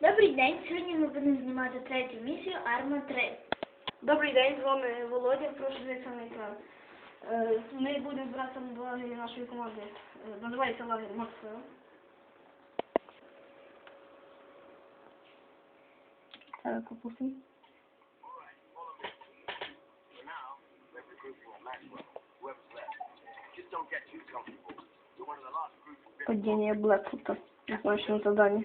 Добрий день. Сьогодні ми будемо знімати третю місію Арма 3. Добрий день, з вами Володя, прошу зайти е, Ми будемо збиратися до лагеря нашої команди. Е, Називається лагерь Максвелл. Капусин. Падіння Блекфута. Тобто, Виконуємо завдання.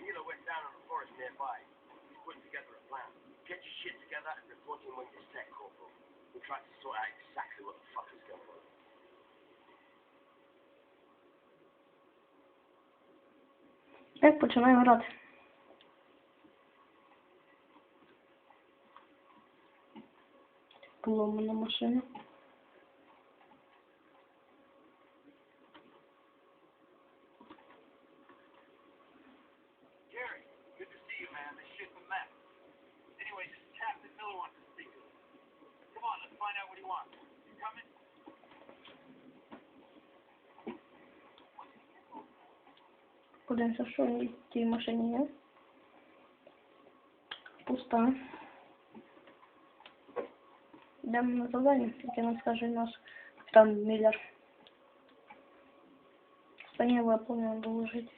A healer went down in the forest nearby. He's putting together a plan. Get your shit together and report him when you're set, Corporal. We'll try to sort out exactly what the fuck is going on. Так, починаємо грати. Поломана машина. Подивимося, що в тій машині є. Пуста. Йдемо на завдання, яке нам скаже наш капітан Міллер. Останнє виповнено доложити.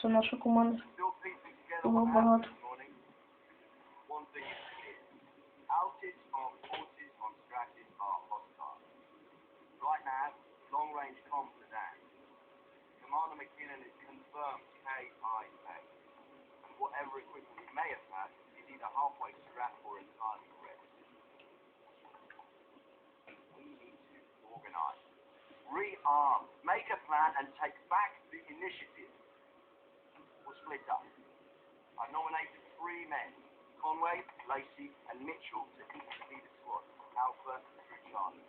Now, long-range comms are down. Commander McKinnon is confirmed KIA. Whatever equipment may have is either halfway or entirely. We need to organize. Rearm. Make a plan and take back the initiative. We'll split up. I've nominated three men, Conway, Lacey, and Mitchell to each lead a squad, Alpha through Charlie.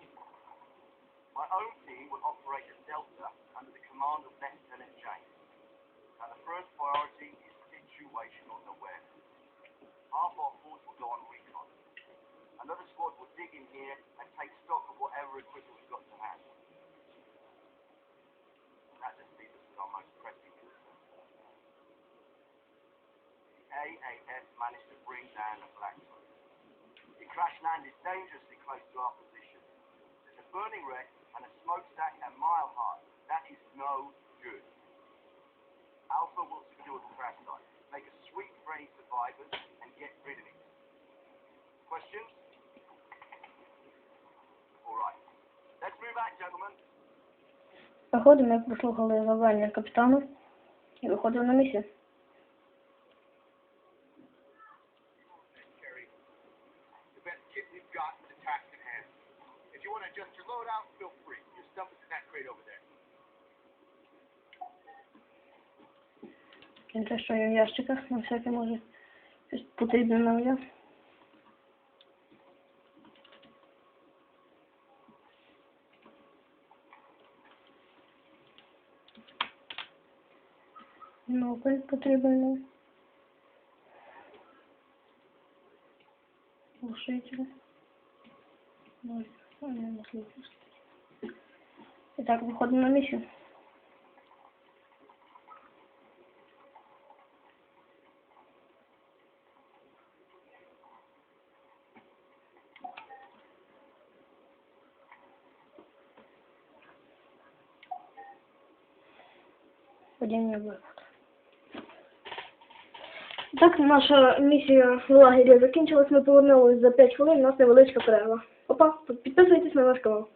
My own team will operate at Delta under the command of Lieutenant James. Now the first priority is situational awareness. Half our force will go on recon. Another squad will dig in here and take stock of whatever equipment we've got to hand. That just leaves us with our most pressing concern. The AAF managed to bring down the Blackfoot. The crash landed dangerously close to our position. There's a burning wreck and a smokestack a mile high. That is no good. Alpha will secure the crash site, make a sweep for any survivors, and get rid of it. Questions? All right. Let's move out, gentlemen. Заходимо, ми прослухали завдання капітана і виходимо на місію. kit we've got is the task in hand. If you want to adjust your loadout, feel free. Your stuff is in that crate over there. Кінце, що є в ящиках, на всяке може щось потрібне нам є. Ну, потрібно. Глушитель. Ой, ой, не можливо. І так, виходимо на місію. Падіння виход. Так, наша місія в лагері закінчилась. Ми повернулися за 5 хвилин. У нас невеличка перерва. Опа, підписуйтесь на наш канал.